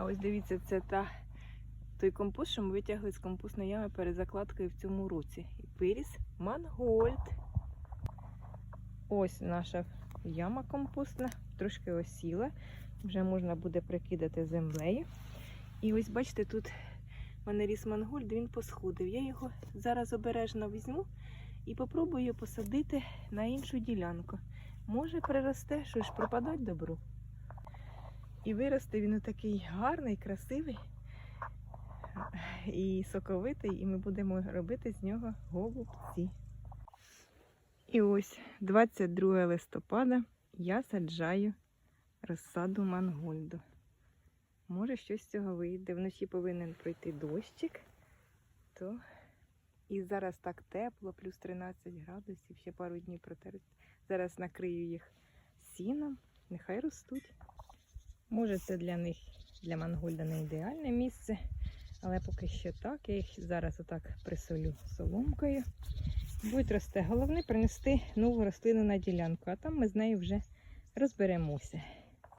А ось дивіться, це та, той компост, що ми витягли з компостної ями перед закладкою в цьому році. І виріс мангольд. Ось наша яма компостна, трошки осіла. Вже можна буде прикидати землею. І ось бачите, тут в мене ріс мангольд, він посходив. Я його зараз обережно візьму і попробую посадити на іншу ділянку. Може приросте, що ж пропадать добро. І виросте він такий гарний, красивий і соковитий, і ми будемо робити з нього голубці. І ось 22 листопада я саджаю розсаду мангольду. Може, щось з цього вийде. Вночі повинен пройти дощик. То... І зараз так тепло, плюс 13 градусів, ще пару днів протерпить. Зараз накрию їх сіном, нехай ростуть. Може, це для них, для мангольда не ідеальне місце, але поки що так. Я їх зараз отак присолю соломкою. Будуть рости. Головне принести нову рослину на ділянку, а там ми з нею вже розберемося.